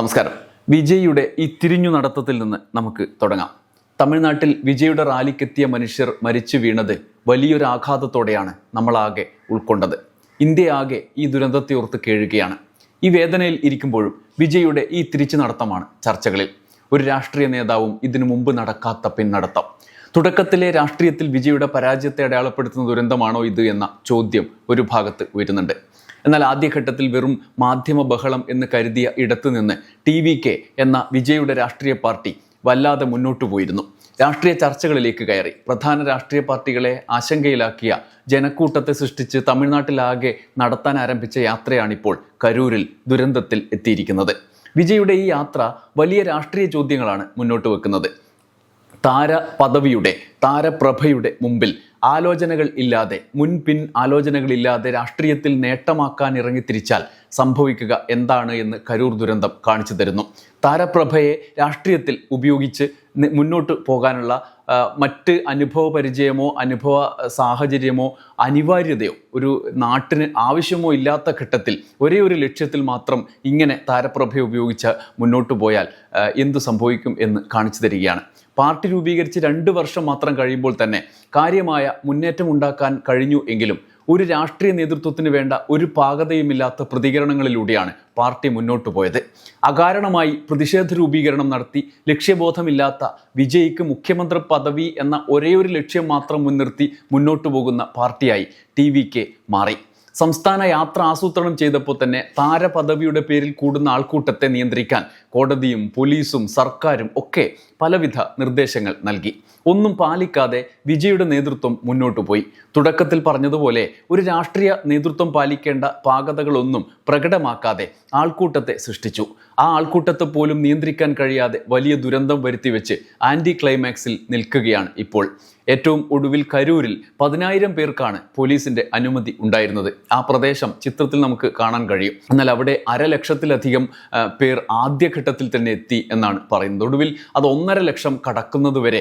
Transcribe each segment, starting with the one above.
നമസ്കാരം. വിജയിയുടെ ഈ തിരിഞ്ഞു നടത്തത്തിൽ നിന്ന് നമുക്ക് തുടങ്ങാം. തമിഴ്നാട്ടിൽ വിജയുടെ റാലിക്കെത്തിയ മനുഷ്യർ മരിച്ചു വീണത് വലിയൊരു ആഘാതത്തോടെയാണ് നമ്മളാകെ ഉൾക്കൊണ്ടത്. ഇന്ത്യ ആകെ ഈ ദുരന്തത്തെ ഓർത്ത് കേഴുകയാണ്. ഈ വേദനയിൽ ഇരിക്കുമ്പോഴും വിജയുടെ ഈ തിരിച്ചു നടത്തമാണ് ചർച്ചകളിൽ. ഒരു രാഷ്ട്രീയ നേതാവും ഇതിനു മുമ്പ് നടക്കാത്ത പിന്നടത്തം. തുടക്കത്തിലെ രാഷ്ട്രീയത്തിൽ വിജയുടെ പരാജയത്തെ അടയാളപ്പെടുത്തുന്ന ദുരന്തമാണോ ഇത് എന്ന ചോദ്യം ഒരു ഭാഗത്ത് ഉയരുന്നുണ്ട്. എന്നാൽ ആദ്യഘട്ടത്തിൽ വെറും മാധ്യമ ബഹളം എന്ന് കരുതിയ ഇടത്തു നിന്ന് ടി വി കെ എന്ന വിജയുടെ രാഷ്ട്രീയ പാർട്ടി വല്ലാതെ മുന്നോട്ടു പോയിരുന്നു. രാഷ്ട്രീയ ചർച്ചകളിലേക്ക് കയറി. പ്രധാന രാഷ്ട്രീയ പാർട്ടികളെ ആശങ്കയിലാക്കിയ ജനക്കൂട്ടത്തെ സൃഷ്ടിച്ച് തമിഴ്നാട്ടിലാകെ നടത്താൻ ആരംഭിച്ച യാത്രയാണിപ്പോൾ കരൂരിൽ ദുരന്തത്തിൽ എത്തിയിരിക്കുന്നത്. വിജയുടെ ഈ യാത്ര വലിയ രാഷ്ട്രീയ ചോദ്യങ്ങളാണ് മുന്നോട്ട് വെക്കുന്നത്. താര പദവിയുടെ താരപ്രഭയുടെ മുമ്പിൽ ആലോചനകൾ ഇല്ലാതെ മുൻപിൻ ആലോചനകളില്ലാതെ രാഷ്ട്രീയത്തിൽ നേട്ടമാക്കാൻ ഇറങ്ങിത്തിരിച്ചാൽ സംഭവിക്കുക എന്താണ് എന്ന് കരൂർ ദുരന്തം കാണിച്ചു തരുന്നു. താരപ്രഭയെ രാഷ്ട്രീയത്തിൽ ഉപയോഗിച്ച് മുന്നോട്ട് പോകാനുള്ള മറ്റ് അനുഭവ പരിചയമോ അനുഭവ സാഹചര്യമോ അനിവാര്യതയോ ഒരു നാട്ടിന് ആവശ്യമോ ഇല്ലാത്ത ഘട്ടത്തിൽ ഒരേ ഒരു ലക്ഷ്യത്തിൽ മാത്രം ഇങ്ങനെ താരപ്രഭയെ ഉപയോഗിച്ച് മുന്നോട്ട് പോയാൽ എന്തു സംഭവിക്കും എന്ന് കാണിച്ചു തരികയാണ്. പാർട്ടി രൂപീകരിച്ച് രണ്ട് വർഷം മാത്രം കഴിയുമ്പോൾ തന്നെ കാര്യമായ മുന്നേറ്റം ഉണ്ടാക്കാൻ കഴിഞ്ഞു എങ്കിലും ഒരു രാഷ്ട്രീയ നേതൃത്വത്തിന് വേണ്ട ഒരു പാകതയുമില്ലാത്ത പ്രതികരണങ്ങളിലൂടെയാണ് പാർട്ടി മുന്നോട്ട് പോയത്. അകാരണമായി പ്രതിഷേധ രൂപീകരണം നടത്തി ലക്ഷ്യബോധമില്ലാത്ത വിജയിക്ക് മുഖ്യമന്ത്രി പദവി എന്ന ഒരേയൊരു ലക്ഷ്യം മാത്രം മുൻനിർത്തി മുന്നോട്ട് പോകുന്ന പാർട്ടിയായി ടി വി കെ മാറി. സംസ്ഥാന യാത്ര ആസൂത്രണം ചെയ്തപ്പോൾ തന്നെ താരപദവിയുടെ പേരിൽ കൂടുന്ന ആൾക്കൂട്ടത്തെ നിയന്ത്രിക്കാൻ കോടതിയും പോലീസും സർക്കാരും ഒക്കെ പലവിധ നിർദ്ദേശങ്ങൾ നൽകി. ഒന്നും പാലിക്കാതെ വിജയുടെ നേതൃത്വം മുന്നോട്ടു പോയി. തുടക്കത്തിൽ പറഞ്ഞതുപോലെ ഒരു രാഷ്ട്രീയ നേതൃത്വം പാലിക്കേണ്ട പാകതകളൊന്നും പ്രകടമാക്കാതെ ആൾക്കൂട്ടത്തെ സൃഷ്ടിച്ചു. ആ ആൾക്കൂട്ടത്തെ പോലും നിയന്ത്രിക്കാൻ കഴിയാതെ വലിയ ദുരന്തം വരുത്തിവെച്ച് ആന്റി ക്ലൈമാക്സിൽ നിൽക്കുകയാണ് ഇപ്പോൾ. ഏറ്റവും ഒടുവിൽ കരൂരിൽ പതിനായിരം പേർക്കാണ് പോലീസിന്റെ അനുമതി ഉണ്ടായിരുന്നത്. ആ പ്രദേശം ചിത്രത്തിൽ നമുക്ക് കാണാൻ കഴിയും. എന്നാൽ അവിടെ അരലക്ഷത്തിലധികം ലക്ഷത്തിലധികം പേർ ആദ്യഘട്ടത്തിൽ തന്നെ എത്തി എന്നാണ് പറയുന്നത്. ഒടുവിൽ അത് ഒന്നര ലക്ഷം കടക്കുന്നത് വരെ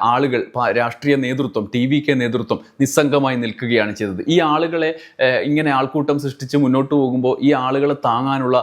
ആളുകൾ രാഷ്ട്രീയ നേതൃത്വം ടി വി കെ നേതൃത്വം നിസ്സംഗമായി നിൽക്കുകയാണ് ചെയ്തത്. ഈ ആളുകളെ ഇങ്ങനെ ആൾക്കൂട്ടം സൃഷ്ടിച്ച് മുന്നോട്ട് പോകുമ്പോൾ ഈ ആളുകളെ താങ്ങാനുള്ള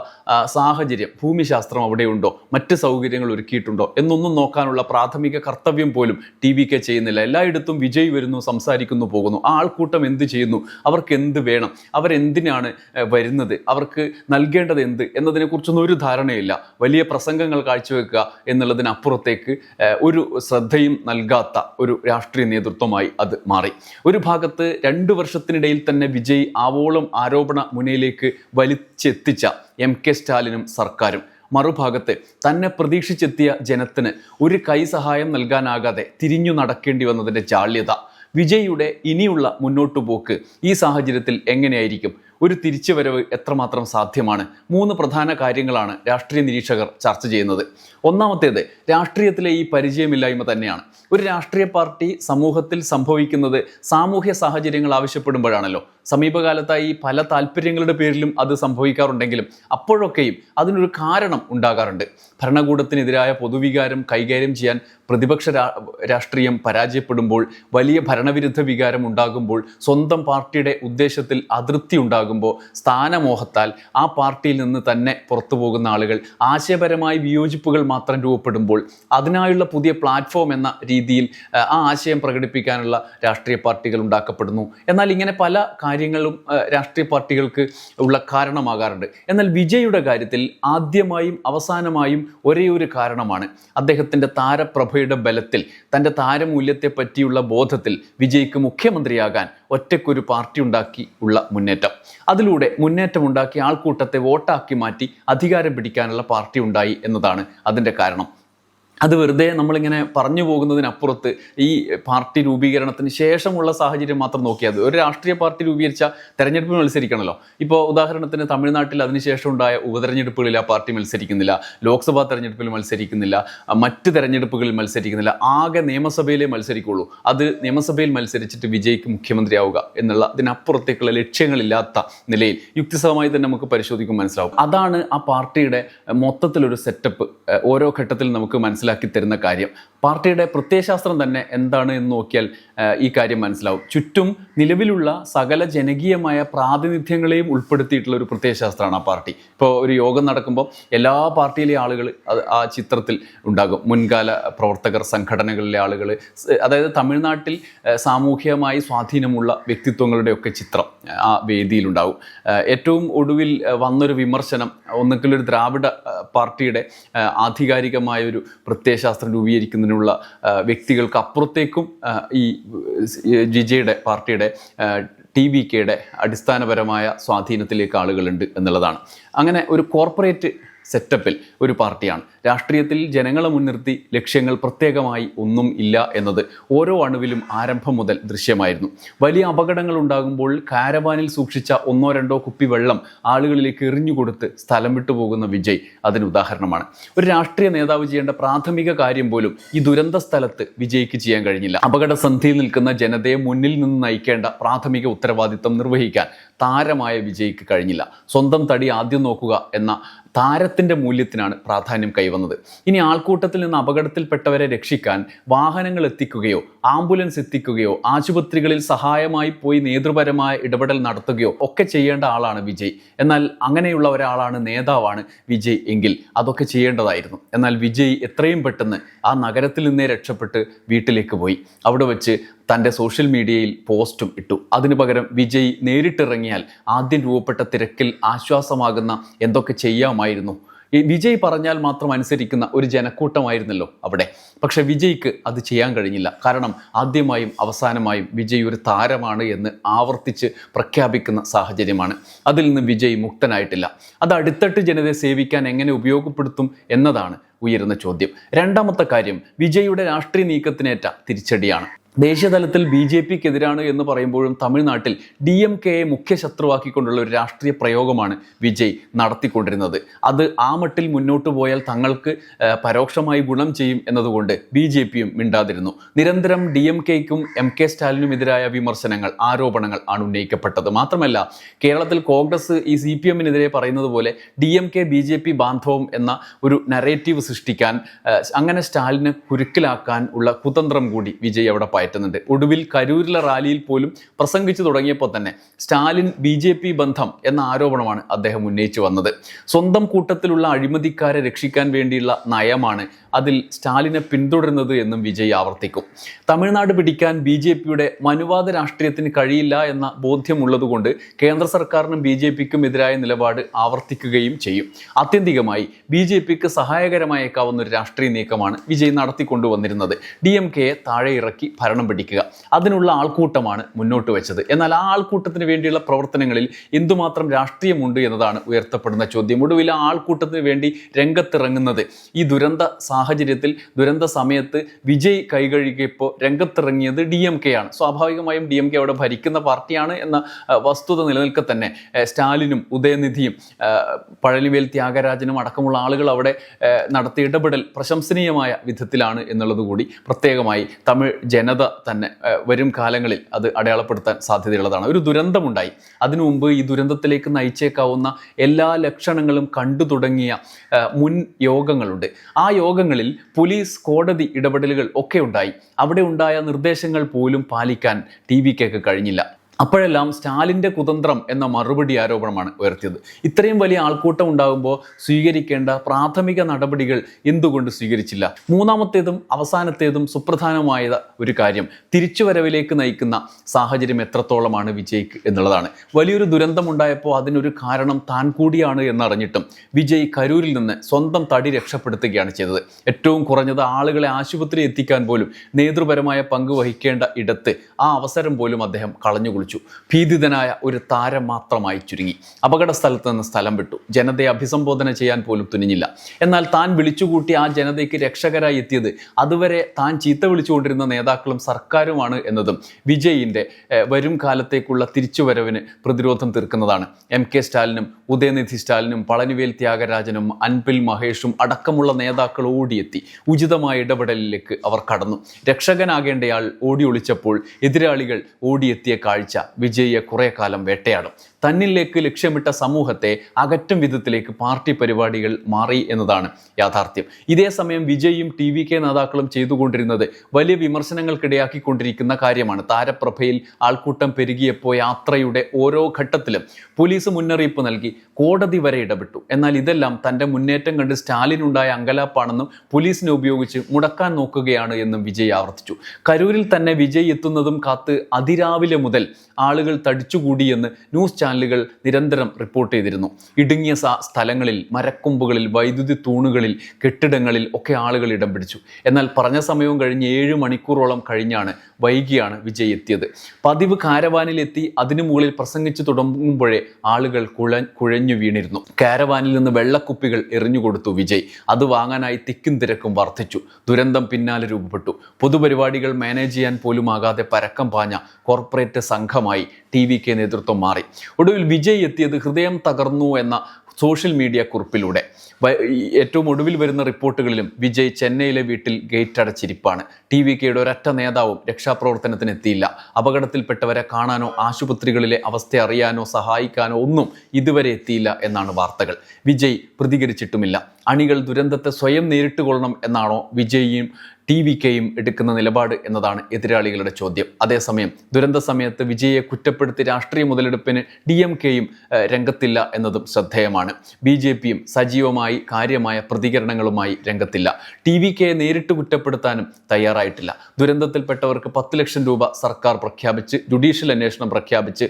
സാഹചര്യം ഭൂമിശാസ്ത്രം അവിടെയുണ്ടോ? മറ്റ് സൗകര്യങ്ങൾ ഒരുക്കിയിട്ടുണ്ടോ? എന്നൊന്നും നോക്കാനുള്ള പ്രാഥമിക കർത്തവ്യം പോലും ടി വി കെ ചെയ്യുന്നില്ല. എല്ലായിടത്തും വിജയ് വരുന്നു സംസാരിക്കുന്നു പോകുന്നു. ആ ആൾക്കൂട്ടം എന്ത് ചെയ്യുന്നു? അവർക്ക് എന്ത് വേണം? അവരെന്തിനാണ് വരുന്നത്? അവർക്ക് നൽകേണ്ടത് എന്ത്? എന്നതിനെക്കുറിച്ചൊന്നും ഒരു ധാരണയില്ല. വലിയ പ്രസംഗങ്ങൾ കാഴ്ചവെക്കുക എന്നുള്ളതിനപ്പുറത്തേക്ക് ഒരു ശ്രദ്ധയും നൽകാത്ത ഒരു രാഷ്ട്രീയ നേതൃത്വമായി അത് മാറി. ഒരു ഭാഗത്ത് രണ്ട് വർഷത്തിനിടയിൽ തന്നെ വിജയ് ആവോളം ആരോപണ മുനയിലേക്ക് വലിച്ചെത്തിച്ച എം കെ സ്റ്റാലിനും സർക്കാരും. മറുഭാഗത്ത് തന്നെ പ്രതീക്ഷിച്ചെത്തിയ ജനത്തിന് ഒരു കൈ സഹായം നൽകാനാകാതെ തിരിഞ്ഞു നടക്കേണ്ടി വന്നതിന്റെ ജാള്യത. വിജയിയുടെ ഇനിയുള്ള മുന്നോട്ടു പോക്ക് ഈ സാഹചര്യത്തിൽ എങ്ങനെയായിരിക്കും? ഒരു തിരിച്ചുവരവ് എത്രമാത്രം സാധ്യമാണ്? മൂന്ന് പ്രധാന കാര്യങ്ങളാണ് രാഷ്ട്രീയ നിരീക്ഷകർ ചർച്ച ചെയ്യുന്നത്. ഒന്നാമത്തേത് രാഷ്ട്രീയത്തിലെ ഈ പരിചയമില്ലായ്മ തന്നെയാണ്. ഒരു രാഷ്ട്രീയ പാർട്ടി സമൂഹത്തിൽ സംഭവിക്കുന്നത് സാമൂഹ്യ സാഹചര്യങ്ങൾ ആവശ്യപ്പെടുമ്പോഴാണല്ലോ. സമീപകാലത്തായി പല താല്പര്യങ്ങളുടെ പേരിലും അത് സംഭവിക്കാറുണ്ടെങ്കിലും അപ്പോഴൊക്കെയും അതിനൊരു കാരണം ഉണ്ടാകാറുണ്ട്. ഭരണകൂടത്തിനെതിരായ പൊതുവികാരം കൈകാര്യം ചെയ്യാൻ പ്രതിപക്ഷ രാഷ്ട്രീയം പരാജയപ്പെടുമ്പോൾ വലിയ ഭരണവിരുദ്ധ വികാരം ഉണ്ടാകുമ്പോൾ സ്വന്തം പാർട്ടിയുടെ ഉദ്ദേശത്തിൽ അതൃപ്തി ഉണ്ടാകുമ്പോൾ സ്ഥാനമോഹത്താൽ ആ പാർട്ടിയിൽ നിന്ന് തന്നെ പുറത്തു പോകുന്ന ആളുകൾ ആശയപരമായി വിയോജിപ്പുകൾ മാത്രം രൂപപ്പെടുമ്പോൾ അതിനായുള്ള പുതിയ പ്ലാറ്റ്ഫോം എന്ന രീതിയിൽ ആ, ആശയം പ്രകടിപ്പിക്കാനുള്ള രാഷ്ട്രീയ പാർട്ടികൾ ഉണ്ടാക്കപ്പെടുന്നു. എന്നാൽ ഇങ്ങനെ പല കാര്യങ്ങളും രാഷ്ട്രീയ പാർട്ടികൾക്ക് ഉള്ള കാരണമാകാറുണ്ട്. എന്നാൽ വിജയുടെ കാര്യത്തിൽ ആദ്യമായും അവസാനമായും ഒരേ ഒരു കാരണമാണ്. അദ്ദേഹത്തിന്റെ താരപ്രഭയുടെ ബലത്തിൽ തന്റെ താരമൂല്യത്തെ പറ്റിയുള്ള ബോധത്തിൽ വിജയ്ക്ക് മുഖ്യമന്ത്രിയാകാൻ ഒറ്റയ്ക്കൊരു പാർട്ടി ഉണ്ടാക്കി ഉള്ള മുന്നേറ്റം. അതിലൂടെ മുന്നേറ്റമുണ്ടാക്കി ആൾക്കൂട്ടത്തെ വോട്ടാക്കി മാറ്റി അധികാരം പിടിക്കാനുള്ള പാർട്ടി ഉണ്ടായി എന്നതാണ് അതിന്റെ കാരണം. അത് വെറുതെ നമ്മളിങ്ങനെ പറഞ്ഞു പോകുന്നതിനപ്പുറത്ത് ഈ പാർട്ടി രൂപീകരണത്തിന് ശേഷമുള്ള സാഹചര്യം മാത്രം നോക്കിയാൽ ഒരു രാഷ്ട്രീയ പാർട്ടി രൂപീകരിച്ച തെരഞ്ഞെടുപ്പ് മത്സരിക്കണമല്ലോ. ഇപ്പോൾ ഉദാഹരണത്തിന് തമിഴ്നാട്ടിൽ അതിനുശേഷം ഉണ്ടായ ഉപതെരഞ്ഞെടുപ്പുകളിൽ ആ പാർട്ടി മത്സരിക്കുന്നില്ല. ലോക്സഭാ തെരഞ്ഞെടുപ്പിൽ മത്സരിക്കുന്നില്ല. മറ്റ് തെരഞ്ഞെടുപ്പുകളിൽ മത്സരിക്കുന്നില്ല. ആകെ നിയമസഭയിലേ മത്സരിക്കുള്ളൂ. അത് നിയമസഭയിൽ മത്സരിച്ചിട്ട് വിജയിക്ക് മുഖ്യമന്ത്രിയാവുക എന്നുള്ള ഇതിനപ്പുറത്തേക്കുള്ള ലക്ഷ്യങ്ങളില്ലാത്ത നിലയിൽ യുക്തിസഹമായി തന്നെ നമുക്ക് പരിശോധിക്കുമ്പോൾ മനസ്സിലാവും. അതാണ് ആ പാർട്ടിയുടെ മൊത്തത്തിലൊരു സെറ്റപ്പ് ഓരോ ഘട്ടത്തിൽ നമുക്ക് മനസ്സിലാവും. മനസ്സിലാക്കി തരുന്ന കാര്യം. പാർട്ടിയുടെ പ്രത്യയശാസ്ത്രം തന്നെ എന്താണ് എന്ന് നോക്കിയാൽ ഈ കാര്യം മനസ്സിലാവും. ചുറ്റും നിലവിലുള്ള സകല ജനകീയമായ പ്രാതിനിധ്യങ്ങളെയും ഉൾപ്പെടുത്തിയിട്ടുള്ള ഒരു പ്രത്യയശാസ്ത്രമാണ് ആ പാർട്ടി. ഇപ്പോൾ ഒരു യോഗം നടക്കുമ്പോൾ എല്ലാ പാർട്ടിയിലെ ആളുകൾ ആ ചിത്രത്തിൽ ഉണ്ടാകും. മുൻകാല പ്രവർത്തകർ സംഘടനകളിലെ ആളുകൾ അതായത് തമിഴ്നാട്ടിൽ സാമൂഹികമായി സ്വാധീനമുള്ള വ്യക്തിത്വങ്ങളുടെയൊക്കെ ചിത്രം ആ വേദിയിലുണ്ടാവും ഏറ്റവും ഒടുവിൽ വന്നൊരു വിമർശനം ഒന്നുകിൽ ഒരു ദ്രാവിഡ പാർട്ടിയുടെ ആധികാരികമായ ഒരു പ്രത്യയശാസ്ത്രം രൂപീകരിക്കുന്നതിനുള്ള വ്യക്തികൾക്ക് അപ്പുറത്തേക്കും ഈ ജിജയുടെ പാർട്ടിയുടെ ടി വി കെയുടെ അടിസ്ഥാനപരമായ സ്വാധീനത്തിലേക്ക് ആളുകളുണ്ട് എന്നുള്ളതാണ്. അങ്ങനെ ഒരു കോർപ്പറേറ്റ് സെറ്റപ്പിൽ ഒരു പാർട്ടിയാണ്. രാഷ്ട്രീയത്തിൽ ജനങ്ങളെ മുൻനിർത്തി ലക്ഷ്യങ്ങൾ പ്രത്യേകമായി ഒന്നും ഇല്ല എന്നത് ഓരോ അണുവിലും ആരംഭം മുതൽ ദൃശ്യമായിരുന്നു. വലിയ അപകടങ്ങൾ ഉണ്ടാകുമ്പോൾ കാരവാനിൽ സൂക്ഷിച്ച ഒന്നോ രണ്ടോ കുപ്പി വെള്ളം ആളുകളിലേക്ക് എറിഞ്ഞുകൊടുത്ത് സ്ഥലം വിട്ടുപോകുന്ന വിജയ് അതിന് ഉദാഹരണമാണ്. ഒരു രാഷ്ട്രീയ നേതാവ് ചെയ്യേണ്ട പ്രാഥമിക കാര്യം പോലും ഈ ദുരന്ത സ്ഥലത്ത് വിജയ്ക്ക് ചെയ്യാൻ കഴിഞ്ഞില്ല. അപകടസന്ധിയിൽ നിൽക്കുന്ന ജനതയെ മുന്നിൽ നിന്ന് നയിക്കേണ്ട പ്രാഥമിക ഉത്തരവാദിത്തം നിർവഹിക്കാൻ താരമായ വിജയിക്ക് കഴിഞ്ഞില്ല. സ്വന്തം തടി ആദ്യം നോക്കുക എന്ന താരത്തിന്റെ മൂല്യത്തിനാണ് പ്രാധാന്യം കൈവന്നത്. ഇനി ആൾക്കൂട്ടത്തിൽ നിന്ന് അപകടത്തിൽപ്പെട്ടവരെ രക്ഷിക്കാൻ വാഹനങ്ങൾ എത്തിക്കുകയോ ആംബുലൻസ് എത്തിക്കുകയോ ആശുപത്രികളിൽ സഹായമായി പോയി നേതൃപരമായ ഇടപെടൽ നടത്തുകയോ ഒക്കെ ചെയ്യേണ്ട ആളാണ് വിജയ്. എന്നാൽ അങ്ങനെയുള്ള ഒരാളാണ് നേതാവാണ് വിജയ് എങ്കിൽ അതൊക്കെ ചെയ്യേണ്ടതായിരുന്നു. എന്നാൽ വിജയ് എത്രയും പെട്ടെന്ന് ആ നഗരത്തിൽ നിന്നേ രക്ഷപ്പെട്ട് വീട്ടിലേക്ക് പോയി. അവിടെ വെച്ച് തന്റെ സോഷ്യൽ മീഡിയയിൽ പോസ്റ്റും ഇട്ടു. അതിനു പകരം വിജയ് നേരിട്ടിറങ്ങിയാൽ ആദ്യം രൂപപ്പെട്ട തിരക്കിൽ ആശ്വാസമാകുന്ന എന്തൊക്കെ ചെയ്യാമായിരുന്നു? വിജയ് പറഞ്ഞാൽ മാത്രം അനുസരിക്കുന്ന ഒരു ജനക്കൂട്ടമായിരുന്നല്ലോ അവിടെ. പക്ഷെ വിജയ്ക്ക് അത് ചെയ്യാൻ കഴിഞ്ഞില്ല. കാരണം ആദ്യമായും അവസാനമായും വിജയ് ഒരു താരമാണ് എന്ന് ആവർത്തിച്ച് പ്രഖ്യാപിക്കുന്ന സാഹചര്യമാണ്. അതിൽ നിന്ന് വിജയ് മുക്തനായിട്ടില്ല. അത് അടുത്തട്ട് ജനതയെ സേവിക്കാൻ എങ്ങനെ ഉപയോഗപ്പെടുത്തും എന്നതാണ് ഉയരുന്ന ചോദ്യം. രണ്ടാമത്തെ കാര്യം വിജയുടെ രാഷ്ട്രീയ നീക്കത്തിനേറ്റ തിരിച്ചടിയാണ്. ദേശീയതലത്തിൽ ബി ജെ പിക്കെതിരാണ് എന്ന് പറയുമ്പോഴും തമിഴ്നാട്ടിൽ ഡി എം കെയെ മുഖ്യ ശത്രുവാക്കിക്കൊണ്ടുള്ള ഒരു രാഷ്ട്രീയ പ്രയോഗമാണ് വിജയ് നടത്തിക്കൊണ്ടിരുന്നത്. അത് ആ മട്ടിൽ മുന്നോട്ട് പോയാൽ തങ്ങൾക്ക് പരോക്ഷമായി ഗുണം ചെയ്യും എന്നതുകൊണ്ട് ബി ജെ പിയും മിണ്ടാതിരുന്നു. നിരന്തരം ഡി എം കെക്കും എം കെ സ്റ്റാലിനും എതിരായ വിമർശനങ്ങൾ ആരോപണങ്ങൾ ആണ് ഉന്നയിക്കപ്പെട്ടത്. മാത്രമല്ല കേരളത്തിൽ കോൺഗ്രസ് ഈ സി പി എമ്മിനെതിരെ പറയുന്നത് പോലെ D M K B J P ബാന്ധവം എന്ന ഒരു നരേറ്റീവ് സൃഷ്ടിക്കാൻ അങ്ങനെ സ്റ്റാലിനെ കുരുക്കിലാക്കാൻ ഉള്ള കുതന്ത്രം കൂടി വിജയ് അവിടെ പയറ്റുന്നുണ്ട് ഒടുവിൽ കരൂരിലെ റാലിയിൽ പോലും പ്രസംഗിച്ചു തുടങ്ങിയപ്പോൾ തന്നെ സ്റ്റാലിൻ ബി ജെ പി ബന്ധം എന്ന ആരോപണമാണ് അദ്ദേഹം ഉന്നയിച്ചു വന്നത്. സ്വന്തം കൂട്ടത്തിലുള്ള അഴിമതിക്കാരെ രക്ഷിക്കാൻ വേണ്ടിയുള്ള നയമാണ് അതിൽ സ്റ്റാലിനെ പിന്തുടരുന്നത് എന്നും വിജയ് ആവർത്തിക്കും. തമിഴ്നാട് പിടിക്കാൻ ബി ജെ പിയുടെ മനുവാദ രാഷ്ട്രീയത്തിന് കഴിയില്ല എന്ന ബോധ്യമുള്ളതുകൊണ്ട് കേന്ദ്ര സർക്കാരിനും ബി ജെ പിക്കും എതിരായ നിലപാട് ആവർത്തിക്കുകയും ചെയ്യും. ആത്യന്തികമായി ബി ജെ പിക്ക് സഹായകരമായേക്കാവുന്ന ഒരു രാഷ്ട്രീയ നീക്കമാണ് വിജയ് നടത്തിക്കൊണ്ടുവന്നിരുന്നത്. ഡി എം കെയെ താഴെ ഇറക്കി ഭരണം പിടിക്കുക. അതിനുള്ള ആൾക്കൂട്ടമാണ് മുന്നോട്ട് വെച്ചത്. എന്നാൽ ആ ആൾക്കൂട്ടത്തിന് വേണ്ടിയുള്ള പ്രവർത്തനങ്ങളിൽ എന്തുമാത്രം രാഷ്ട്രീയമുണ്ട് എന്നതാണ് ഉയർത്തപ്പെടുന്ന ചോദ്യം. ഒടുവിൽ ആ ആൾക്കൂട്ടത്തിന് വേണ്ടി രംഗത്തിറങ്ങുന്നത് ഈ ദുരന്ത സാഹചര്യത്തിൽ ദുരന്ത സമയത്ത് വിജയ് കൈകഴുകിയപ്പോൾ രംഗത്തിറങ്ങിയത് ഡി എം കെ ആണ്. സ്വാഭാവികമായും ഡി എം കെ അവിടെ ഭരിക്കുന്ന പാർട്ടിയാണ് എന്ന വസ്തുത നിലനിൽക്കെ തന്നെ സ്റ്റാലിനും ഉദയനിധിയും പഴനിവേൽ ത്യാഗരാജനും അടക്കമുള്ള ആളുകൾ അവിടെ നടത്തിയ ഇടപെടൽ പ്രശംസനീയമായ വിധത്തിലാണ് എന്നുള്ളത് കൂടി പ്രത്യേകമായി തമിഴ് ജനത തന്നെ വരും കാലങ്ങളിൽ അത് അടയാളപ്പെടുത്താൻ സാധ്യതയുള്ളതാണ്. ഒരു ദുരന്തമുണ്ടായി. അതിനു മുമ്പ് ഈ ദുരന്തത്തിലേക്ക് നയിച്ചേക്കാവുന്ന എല്ലാ ലക്ഷണങ്ങളും കണ്ടു തുടങ്ങിയ മുൻ യോഗങ്ങളുണ്ട്. ആ യോഗങ്ങളിൽ പോലീസ് കോടതി ഇടപെടലുകൾ ഒക്കെ ഉണ്ടായി. അവിടെ ഉണ്ടായ നിർദ്ദേശങ്ങൾ പോലും പാലിക്കാൻ ടി വിക്കൊക്കെ കഴിഞ്ഞില്ല. അപ്പോഴെല്ലാം സ്റ്റാലിന്റെ കുതന്ത്രം എന്ന മറുപടി ആരോപണമാണ് ഉയർത്തിയത്. ഇത്രയും വലിയ ആൾക്കൂട്ടം ഉണ്ടാകുമ്പോൾ സ്വീകരിക്കേണ്ട പ്രാഥമിക നടപടികൾ എന്തുകൊണ്ട് സ്വീകരിച്ചില്ല? മൂന്നാമത്തേതും അവസാനത്തേതും സുപ്രധാനമായ ഒരു കാര്യം തിരിച്ചുവരവിലേക്ക് നയിക്കുന്ന സാഹചര്യം എത്രത്തോളമാണ് വിജയ്ക്ക് എന്നുള്ളതാണ്. വലിയൊരു ദുരന്തമുണ്ടായപ്പോൾ അതിനൊരു കാരണം താൻ കൂടിയാണ് എന്നറിഞ്ഞിട്ടും വിജയ് കരൂരിൽ നിന്ന് സ്വന്തം തടി രക്ഷപ്പെടുത്തുകയാണ് ചെയ്തത്. ഏറ്റവും കുറഞ്ഞത് ആളുകളെ ആശുപത്രി എത്തിക്കാൻ പോലും നേതൃപരമായ പങ്ക് വഹിക്കേണ്ട ഇടത്ത് ആ അവസരം പോലും അദ്ദേഹം കളഞ്ഞു കുളിച്ചു ഭീതിതനായ ഒരു താരം മാത്രമായി ചുരുങ്ങി. അപകട സ്ഥലത്ത് നിന്ന് സ്ഥലം വിട്ടു. ജനതയെ അഭിസംബോധന ചെയ്യാൻ പോലും തുനിഞ്ഞില്ല. എന്നാൽ താൻ വിളിച്ചുകൂട്ടി ആ ജനതയ്ക്ക് രക്ഷകരായി എത്തിയത് അതുവരെ താൻ ചീത്ത വിളിച്ചുകൊണ്ടിരുന്ന നേതാക്കളും സർക്കാരുമാണ് എന്നതും വിജയിന്റെ വരും കാലത്തേക്കുള്ള തിരിച്ചുവരവിന് പ്രതിരോധം തീർക്കുന്നതാണ്. എം കെ സ്റ്റാലിനും ഉദയനിധി സ്റ്റാലിനും പളനിവേൽ ത്യാഗരാജനും അൻപിൽ മഹേഷും അടക്കമുള്ള നേതാക്കൾ ഓടിയെത്തി. ഉചിതമായ ഇടപെടലിലേക്ക് അവർ കടന്നു. രക്ഷകനാകേണ്ടയാൾ ഓടി ഒളിച്ചപ്പോൾ എതിരാളികൾ ഓടിയെത്തിയ കാഴ്ച വിജയിയെ കുറേ കാലം വേട്ടയാടും. തന്നിലേക്ക് ലക്ഷ്യമിട്ട സമൂഹത്തെ അകറ്റും വിധത്തിലേക്ക് പാർട്ടി പരിപാടികൾ മാറി എന്നതാണ് യാഥാർത്ഥ്യം. ഇതേ സമയം വിജയും ടി വി കെ നേതാക്കളും ചെയ്തുകൊണ്ടിരുന്നത് വലിയ വിമർശനങ്ങൾക്കിടയാക്കിക്കൊണ്ടിരിക്കുന്ന കാര്യമാണ്. താരപ്രഭയിൽ ആൾക്കൂട്ടം പെരുകിയപ്പോൾ യാത്രയുടെ ഓരോ ഘട്ടത്തിലും പോലീസ് മുന്നറിയിപ്പ് നൽകി കോടതി വരെ ഇടപെട്ടു. എന്നാൽ ഇതെല്ലാം തന്റെ മുന്നേറ്റം കണ്ട് സ്റ്റാലിനുണ്ടായ അങ്കലാപ്പാണെന്നും പോലീസിനെ ഉപയോഗിച്ച് മുടക്കാൻ നോക്കുകയാണ് എന്നും വിജയ് ആവർത്തിച്ചു. കരൂരിൽ തന്നെ വിജയ് എത്തുന്നതും കാത്ത് അതിരാവിലെ മുതൽ ആളുകൾ തടിച്ചുകൂടിയെന്ന് ന്യൂസ് ചാനലുകൾ നിരന്തരം റിപ്പോർട്ട് ചെയ്തിരുന്നു. ഇടുങ്ങിയ സ്ഥലങ്ങളിൽ മരക്കൊമ്പുകളിൽ വൈദ്യുതി തൂണുകളിൽ കെട്ടിടങ്ങളിൽ ഒക്കെ ആളുകൾ ഇടം പിടിച്ചു. എന്നാൽ പറഞ്ഞ സമയവും കഴിഞ്ഞ് ഏഴ് മണിക്കൂറോളം കഴിഞ്ഞാണ് വൈകിയാണ് വിജയ് എത്തിയത്. പതിവ് കാരവാനിലെത്തി അതിനു മുകളിൽ പ്രസംഗിച്ചു തുടങ്ങുമ്പോഴേ ആളുകൾ കുഴ കുഴഞ്ഞു വീണിരുന്നു. കാരവാനിൽ നിന്ന് വെള്ളക്കുപ്പികൾ എറിഞ്ഞുകൊടുത്തു വിജയ്. അത് വാങ്ങാനായി തിക്കും തിരക്കും വർദ്ധിച്ചു. ദുരന്തം പിന്നാലെ രൂപപ്പെട്ടു. പൊതുപരിപാടികൾ മാനേജ് ചെയ്യാൻ പോലും ആകാതെ പരക്കം പാഞ്ഞ കോർപ്പറേറ്റ് സംഘമായി ടി വി കെ നേതൃത്വം മാറി. ഒടുവിൽ വിജയ് എത്തിയത് ഹൃദയം തകർന്നു എന്ന സോഷ്യൽ മീഡിയ കുറിപ്പിലൂടെ. ഏറ്റവും ഒടുവിൽ വരുന്ന റിപ്പോർട്ടുകളിലും വിജയ് ചെന്നൈയിലെ വീട്ടിൽ ഗേറ്റ് അടച്ചിരിപ്പാണ്. ടി വി കെയുടെ ഒരൊറ്റ നേതാവും രക്ഷാപ്രവർത്തനത്തിന് എത്തിയില്ല അപകടത്തിൽപ്പെട്ടവരെ കാണാനോ ആശുപത്രികളിലെ അവസ്ഥ അറിയാനോ സഹായിക്കാനോ ഒന്നും ഇതുവരെ എത്തിയില്ല എന്നാണ് വാർത്തകൾ. വിജയ് പ്രതികരിച്ചിട്ടുമില്ല. അണികൾ ദുരന്തത്തെ സ്വയം നേരിട്ട് കൊള്ളണം എന്നാണോ വിജയിയും ടി വി കെയും എടുക്കുന്ന നിലപാട് എന്നതാണ് എതിരാളികളുടെ ചോദ്യം. അതേസമയം ദുരന്ത സമയത്ത് വിജയെ കുറ്റപ്പെടുത്തി രാഷ്ട്രീയ മുതലെടുപ്പിന് ഡി എം കെയും രംഗത്തില്ല എന്നതും ശ്രദ്ധേയമാണ്. ബി ജെ പിയും സജീവമായി കാര്യമായ പ്രതികരണങ്ങളുമായി രംഗത്തില്ല. ടി വി കെയെ നേരിട്ട് കുറ്റപ്പെടുത്താനും തയ്യാറായിട്ടില്ല. ദുരന്തത്തിൽപ്പെട്ടവർക്ക് പത്ത് ലക്ഷം രൂപ സർക്കാർ പ്രഖ്യാപിച്ച് ജുഡീഷ്യൽ അന്വേഷണം പ്രഖ്യാപിച്ച്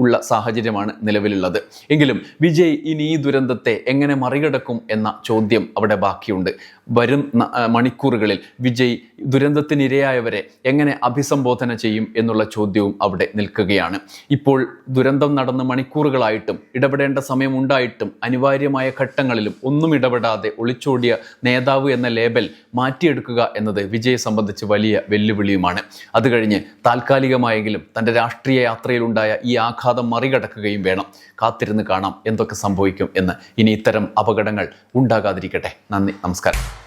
ഉള്ള സാഹചര്യമാണ് നിലവിലുള്ളത്. എങ്കിലും വിജയ് ഇനി ഈ ദുരന്തത്തെ എങ്ങനെ മറികടക്കും എന്ന ചോദ്യം അവിടെ ബാക്കിയുണ്ട്. വരും മണിക്കൂറുകളിൽ വിജയ് ദുരന്തത്തിനിരയായവരെ എങ്ങനെ അഭിസംബോധന ചെയ്യും എന്നുള്ള ചോദ്യവും അവിടെ നിൽക്കുകയാണ്. ഇപ്പോൾ ദുരന്തം നടന്ന് മണിക്കൂറുകളായിട്ടും ഇടപെടേണ്ട സമയമുണ്ടായിട്ടും അനിവാര്യമായ ഘട്ടങ്ങളിലും ഒന്നും ഇടപെടാതെ ഒളിച്ചോടിയ നേതാവ് എന്ന ലേബൽ മാറ്റിയെടുക്കുക എന്നത് വിജയെ സംബന്ധിച്ച് വലിയ വെല്ലുവിളിയുമാണ്. അത് കഴിഞ്ഞ് താൽക്കാലികമായെങ്കിലും തന്റെ രാഷ്ട്രീയ യാത്രയിലുണ്ടായ ഈ ആഘാതം മറികടക്കുകയും വേണം. കാത്തിരുന്ന് കാണാം എന്തൊക്കെ സംഭവിക്കും എന്ന്. ഇനി ഇത്തരം അപകടങ്ങൾ ഉണ്ടാകാതിരിക്കട്ടെ. നന്ദി നമസ്കാരം.